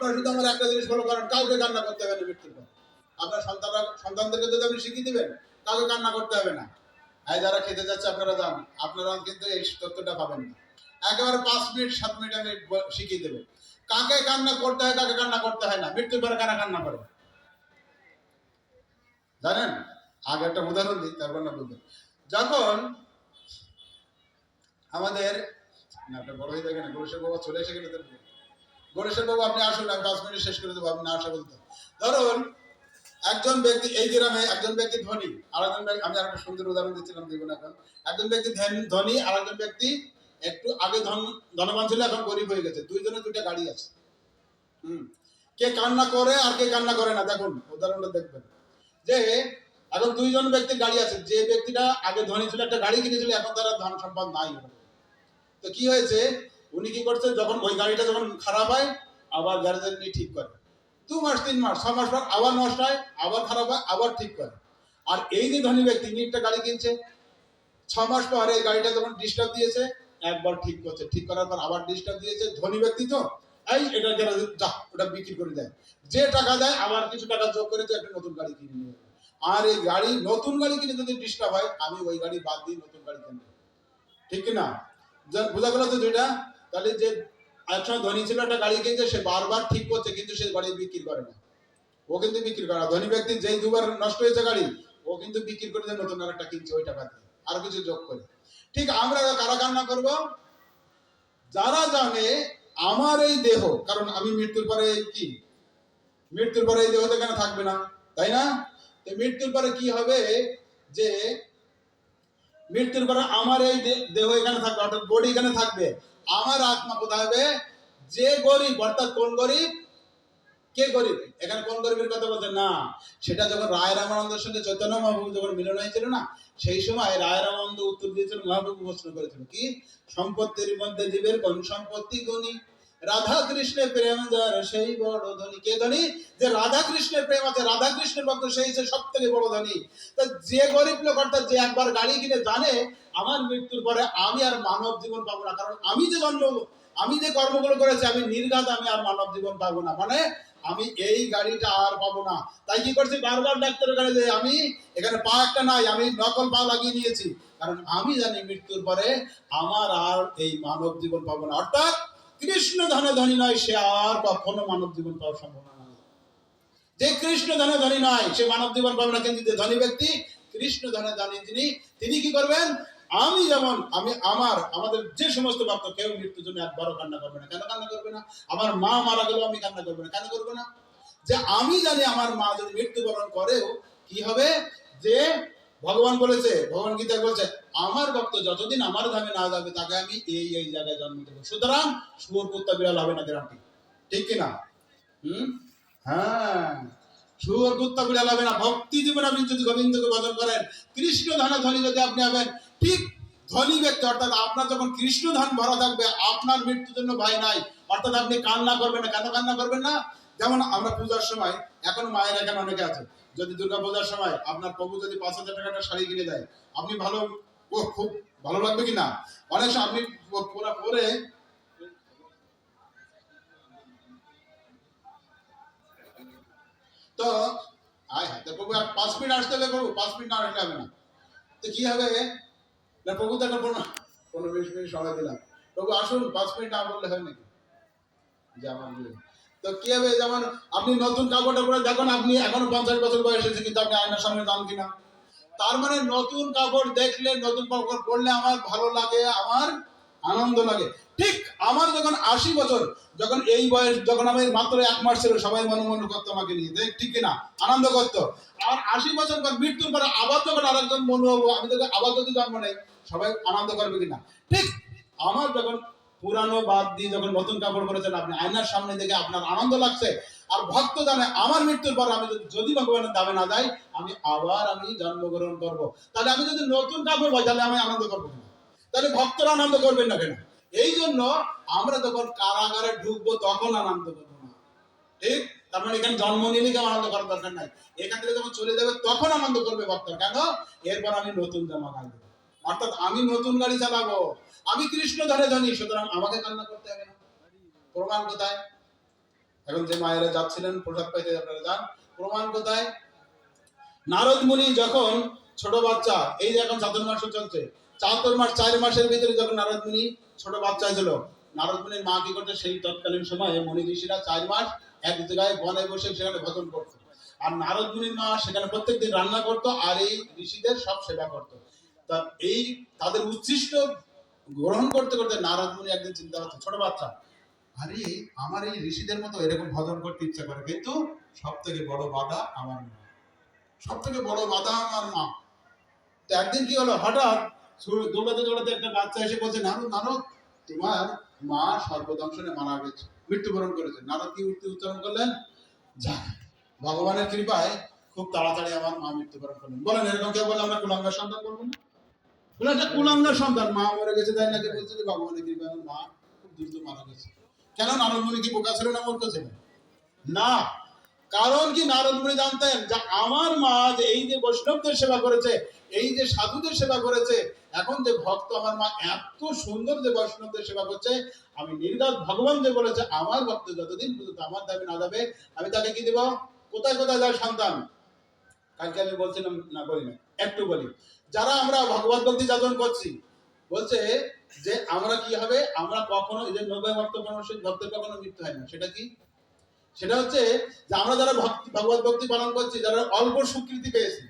আপনারা শুধু আমার একটা জিনিস ফলো করেন, কাউকে কান্না করতে হবে না মৃত্যুর পর। আপনার সন্তানরা সন্তানদেরকে যদি আপনি শিখিয়ে দিবেন, কাউকে কান্না করতে হবে না। এই যারা খেতে যাচ্ছে, আপনারা যান। আপনারা কিন্তু এই তথ্যটা পাবেন না। একেবারে পাঁচ মিনিট, সাত মিনিট আমি শিখিয়ে দেবো। কাকে কান্না করতে হয়, কাকে কান্না করতে হয় না। মৃত্যুর পরে কারা কান্না করে? জানেন? আগে একটা উদাহরণ দিই, তারপর না বুঝবেন যখন আমাদের না, একটা বড় হয়ে থাকে না চলে এসে গেলে গণেশের বাবু, আপনি আসুন আমি পাঁচ মিনিট শেষ করে দেবো, আপনি না আসা বলতে ধরুন, একজন ব্যক্তি, এই গ্রামে একজন ব্যক্তি ধনী আর একজন আমি আরেকটা সুন্দর উদাহরণ দিচ্ছিলাম, দিব না এখন। একজন ব্যক্তি ধনী- ধনী আর একজন ব্যক্তি একটু আগে ধন, ধনবান ছিল, এখন গরিব হয়ে গেছে। দুইজনের দুইটা গাড়ি আছে। হুম। কে কান্না করে আর কে কান্না করে না, দেখুন, উদাহরণটা দেখবেন। যে এখন দুইজন ব্যক্তির গাড়ি আছে, যে ব্যক্তিটা আগে ধনী ছিল, একটা গাড়ি কিনেছিল, এখন তারা ধন সম্পদ নাই। তো কি হয়েছে? উনি কি করছে যখন ওই গাড়িটা যখন খারাপ হয়, আবার গ্যারেজে নিয়ে ঠিক করে। দু মাস, তিন মাস, ছ মাস পর আবার নষ্ট হয়, আবার খারাপ হয়, আবার ঠিক করে। আর এই যে ধনী ব্যক্তি একটা গাড়ি কিনছে, ছ মাস পর এই গাড়িটা যখন ডিস্টার্ব দিয়েছে, একবার ঠিক করছে। ঠিক করার পর আবার ডিস্টার্ব দিয়েছে, ধনী ব্যক্তি তো? এই, এটা গ্যারেজে যা, ওটা বিক্রি করে দেয়। যে টাকা দেয়, আবার কিছু টাকা যোগ করে তো একটা নতুন গাড়ি কিনে নিয়ে। আর এই গাড়ি, নতুন গাড়ি কিনে যদি ডিস্টার্ব হয়, আমি ওই গাড়ি বাদ দিই নতুন গাড়ি কিনবো। ঠিক কি না? বোঝা গেল তো যেটা তাহলে যে একসময় ধনী ছিল, একটা গাড়ি কিনছে, সে বারবার ঠিক করছে, কিন্তু সে গাড়ি বিক্রি করে না। ও কিন্তু বিক্রি করে ধনী ব্যক্তি যেই দুবার নষ্ট হয়েছে গাড়ি, ও কিন্তু বিক্রি করে দিয়ে, নতুন আরেকটা কিনছে ওই টাকা দিয়ে। আর কিছু যোগ করে। ঠিক আমরা কারা কান্না করব? যারা জানে আমার এই দেহ, কারণ আমি মৃত্যুর পরে কি? মৃত্যুর পরে এই দেহ তো এখানে থাকবে না? তাই না? তো মৃত্যুর পরে কি হবে? যে মৃত্যুর পরে আমার এই দেহ এখানে থাকবে, অর্থাৎ বডি এখানে থাকবে। আমার আত্মা কোথায় হবে? যে গরিব, অর্থাৎ কোন গরিব? কে গরিব? এখানে কোন গরিবের কথা বলছে? না। সেটা যখন রায় রামানন্দের সঙ্গে চৈতন্য মহাপ্রভু যখন মিলন হয়েছিল না, সেই সময় রায় রামানন্দ উত্তর দিয়েছিল মহাপ্রভু প্রশ্ন করেছিল কি? সম্পত্তির মধ্যে জীবের কোন সম্পত্তি গণি? রাধা কৃষ্ণের প্রেম যার সেই বড় ধনী। কে ধনী? যে রাধা কৃষ্ণের প্রেম আছে রাধা কৃষ্ণের ভক্ত, সেই সে সব থেকে বড় ধনী। তা যে গরিব লোক, অর্থাৎ যে একবার গাড়ি কিনে জানে, আমার মৃত্যুর পরে আমি আর মানব জীবন পাবো না। কারণ আমি যে জন্ম, আমি যে কর্মগুলো করেছি, আমি নির্ঘাত আমি আর মানব জীবন পাবো না। মানে আমি এই গাড়িটা আর পাবো না। তাই কি করছি? বারবার ডাক্তারের কাছে যে আমি এখানে পা একটা নাই, আমি নকল পা লাগিয়ে নিয়েছি। কারণ আমি জানি মৃত্যুর পরে আমার আর এই মানব জীবন পাবো না। অর্থাৎ কৃষ্ণ ধনে ধনী নয়, সে আর কখনো মানব জীবন পাওয়ার সম্ভাবনা নাই। যে কৃষ্ণ ধনে ধনী নয়, সে মানব জীবন পাবে না। কিন্তু যে ধনী ব্যক্তি কৃষ্ণ ধনে ধনী, তিনি তিনি কি করবেন? আমি যেমন, আমি আমার, আমাদের যে সমস্ত ভক্ত, কেউ মৃত্যুর জন্য একবারও কান্না করবে না। কেন কান্না করবে না? আমার মা মারা গেলেও আমি কান্না করবে না। কেন করবে না? যে আমি জানি আমার মা যদি মৃত্যুবরণ করেও কি হবে? যে ভগবান বলেছে, ভগবান গীতায় বলছে, আমার ভক্ত যতদিন আমার ধামে না যাবে, তাকে আমি এই এই জায়গায় জন্ম দেবো। সুতরাং শুয়োর কুত্তা বিড়াল হবে না গ্রামটি। ঠিক কিনা? হুম? হ্যাঁ। শুয়োর কুত্তা বিড়াল হবে না। ভক্তি জীবন আপনি যদি গোবিন্দকে ভজন করেন, কৃষ্ণ ধানে ধনী যদি আপনি হবেন, ঠিক ধনী ব্যক্তি, অর্থাৎ আপনার যখন কৃষ্ণ ধান ভরা থাকবে, আপনার মৃত্যুর জন্য ভয় নাই। অর্থাৎ আপনি কান্না করবেন না। কেন কান্না করবেন না? যেমন আমরা পূজার সময়, এখন মায়ের এখানে অনেকে আছে? যদি দুর্গা পূজার সময় আপনার প্রভু যদি পাঁচ হাজার টাকাটা শাড়ি কিনে দেয়, আপনি ভালো, ও, খুব ভালো লাগবে কি না? অনেক আপনি পুরা তো, আয় হ্যাঁ প্রভু আর পাঁচ মিনিট আসতে হবে পাঁচ মিনিট না আসলে হবে না। তো কি হবে? না, প্রভু দেখো পনেরো পনেরো বিশ মিনিট সময় দিলাম। প্রভু আসুন, পাঁচ মিনিট না বললে হয় নাকি? যে আমার। তো কি হবে যেমন আপনি নতুন পরে দেখুন, আপনি পঞ্চাশ বছর বয়স হয়েছে, কিন্তু আপনি আয়নার সামনে কিনা? তার মানে নতুন কাপড় দেখলে, নতুন কাপড় আমার ভালো লাগে, আমার আনন্দ লাগে। ঠিক আমার যখন আশি বছর, যখন এই বয়স, যখন আমি মাত্র এক মাস ছিল, সবাই মনে মনে করতো আমাকে নিয়ে, দেখ, ঠিক কিনা? আনন্দ করতো। আর আশি বছর পর, মৃত্যুর পরে আবার যখন আরেকজন মনে হব, আমি যদি আবার যদি জন্ম নেই, সবাই আনন্দ করবে কিনা? ঠিক আমার যখন পুরানো বাদ দিয়ে যখন নতুন কাপড় পরেছেন আপনি আয়নার সামনে দেখে আপনার আনন্দ লাগছে। আর ভক্ত জানে আমার মৃত্যুর পর আমি যদি- ভগবানের দামে না যাই, আমি আবার আমি জন্মগ্রহণ করব। তাহলে আমি যদি নতুন কাপড় পাই তাহলে আমি আনন্দ করব তাহলে ভক্তরা আনন্দ করবেন না কেন? এই জন্য আমরা যখন কারাগারে ঢুকবো, তখন আনন্দ করব না। ঠিক? তার মানে এখানে জন্ম নিলে কেউ আনন্দ করার দরকার নাই। এখান থেকে যখন চলে যাবে, তখন আনন্দ করবে ভক্ত কেন? এরপর আমি নতুন জামা গাইবো অর্থাৎ আমি নতুন গাড়ি চালাবো, আমি কৃষ্ণ ধরে ধনী, সুতরাং আমাকে কান্না করতে হবে না। প্রমাণ কোথায়? এখন যে মায়েরা যাচ্ছিলেন, প্রসাদ পাইতে আপনারা যান। প্রমাণ কোথায়? নারদ মুনি যখন ছোট বাচ্চা, এই যে এখন চাতুর মাস চলছে চাতুর মাস চার মাসের ভিতরে যখন নারদ মুনি ছোট বাচ্চা ছিল নারদ মুনির মা কি করতে সেই তৎকালীন সময়ে মুনি ঋষিরা চার মাস এক জায়গায় বনে বসে সেখানে ভজন করতো। আর নারদ মুনির মা সেখানে প্রত্যেকদিন রান্না করতো, আর এই ঋষিদের সব সেবা করতো। তা এই তাদের উচ্ছিষ্ট গ্রহণ করতে করতে নারদ মুনি একদিন চিন্তা হচ্ছে ছোট বাচ্চা, আরে আমার এই ঋষিদের মতো এরকম ভজন করতে ইচ্ছা করে, কিন্তু সব থেকে বড় বাধা আমার মা। সব থেকে বড় বাধা আমার মা। তো একদিন কি হলো, হঠাৎ দৌড়াতে দৌড়াতে একটা বাচ্চা এসে বলছে, নারদ নারদ, তোমার মা সর্বদংশনে মারা গেছে, মৃত্যুবরণ করেছে। নারদ কি উঠতে উচ্চারণ করলেন? যাক ভগবানের কৃপায় খুব তাড়াতাড়ি আমার মা মৃত্যুবরণ করলেন। বলেন, এরকম কেউ বলে আমরা কুলাঙ্গার সন্তান করব না। বলে একটা কুলাঙ্গার সন্তান। মা মরে গেছে, তাই নাকি বলছে যে কৃপায় আমার মা খুব দ্রুত মারা গেছে। কেন নারদ মুনি কি বোকা ছিল না মূর্খ না। কারণ কি নারদ মুনি জানতেন যে আমার মা যে এই যে বৈষ্ণবদের সেবা করেছে, এই যে সাধুদের সেবা করেছে, এখন যে ভক্ত আমার মা এত সুন্দর যে বৈষ্ণবদের সেবা করছে, আমি নির্গাত ভগবান যে বলেছে, আমার ভক্ত যতদিন পর্যন্ত আমার দাবি না যাবে আমি তাকে কি দেব? কোথায় কোথায় যায় সন্তান? কালকে আমি বলছিলাম, না বলি না, একটু বলি। যারা আমরা ভগবত ভক্তি যাজন করছি, বলছে যে আমরা কি হবে? আমরা কখনো এই যে নব্বই ভক্ত ভক্তের কখনো মৃত্যু হয় না। সেটা কি? সেটা হচ্ছে যে আমরা যারা ভক্তি, ভগবত ভক্তি পালন করছি, যারা অল্প স্বীকৃতি পেয়েছি,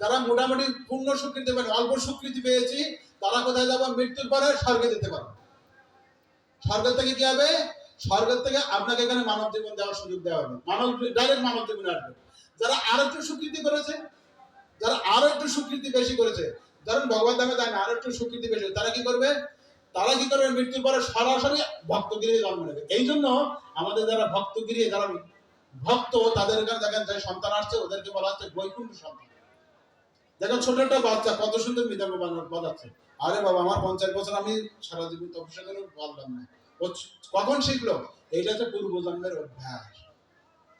যারা মোটামুটি পূর্ণ স্বীকৃতি পেয়ে অল্প স্বীকৃতি পেয়েছি, তারা কোথায় যাব? মৃত্যুর পরে স্বর্গে যেতে পারবে। স্বর্গ থেকে কি হবে? স্বর্গ থেকে আপনাকে এখানে মানব জীবন দেওয়ার সুযোগ দেওয়া হবে। মানব ডাইরেক্ট মানব জীবনে আসবে। যারা আরও একটু স্বীকৃতি করেছে যারা আরও একটু স্বীকৃতি বেশি করেছে, ধরুন ভগবান দামে না আরও একটু স্বীকৃতি বেশি তারা কি করবে? তারা কি করবে? মৃত্যুর পরে সরাসরি ভক্তগিরি জন্ম নেবে। এই জন্য আমাদের যারা ভক্তগিরি যারা ভক্ত তাদের এখানে দেখেন যে সন্তান আসছে, ওদেরকে বলা হচ্ছে বৈকুণ্ঠ সন্তান। দেখেন ছোট একটা বাচ্চা, কত সুন্দর বাজা- বাজাচ্ছে। আরে বাবা, আমার পঞ্চাশ বছর আমি সারা জীবন তপস্যা করে পারলাম না। কখন শিখলো? এইটা হচ্ছে পূর্বজন্মের অভ্যাস।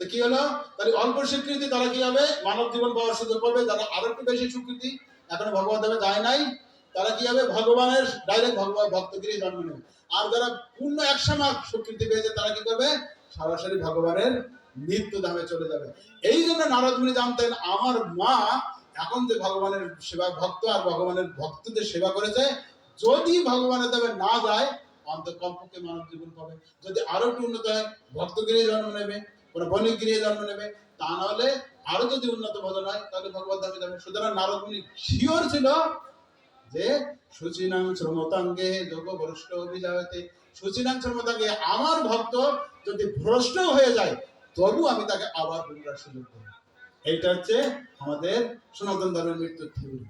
তো কি হলো? তাহলে অল্প স্বীকৃতি তারা কি হবে? মানব জীবন পাওয়ার সুযোগ পাবে। যারা আরও একটু বেশি স্বীকৃতি, এখনও ভগবান দেবে যায় নাই তারা কি হবে? ভগবানের ডাইরেক্ট ভগবান ভক্তগিরি জন্ম নেবে। আর যারা পূর্ণ একশো মাস স্বীকৃতি পেয়েছে, তারা কি করবে? সরাসরি ভগবানের নিত্য ধামে চলে যাবে। এই জন্য নারদ মুনি জানতেন, আমার মা এখন যে ভগবানের সেবা ভক্ত আর ভগবানের ভক্তদের সেবা করেছে, যদি ভগবানের দেবে না যায় অন্তত কমপক্ষে মানব জীবন পাবে। যদি আরও একটু উন্নত হয়, ভক্তগিরি জন্ম নেবে। কোনো বণিক গিরিয়ে জন্ম নেবে, তা নাহলে আরও যদি উন্নত ভজন হয়, তাহলে ভগবত ধামে যাবে সুতরাং নারদ মুনি শিওর ছিল যে সুচিনাং শ্রমতাঙ্গে যোগ ভ্রষ্ট অভিযাতে সুচিনাং শ্রমতাঙ্গে আমার ভক্ত যদি ভ্রষ্ট হয়ে যায়, তবু আমি তাকে আবার পুনরায় সুযোগ দেব। এইটা হচ্ছে আমাদের সনাতন ধর্মের মৃত্যুর থিওরি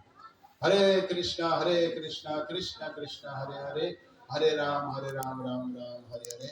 হরে কৃষ্ণ হরে কৃষ্ণ কৃষ্ণ কৃষ্ণ, হরে হরে। হরে রাম হরে রাম রাম রাম, হরে হরে।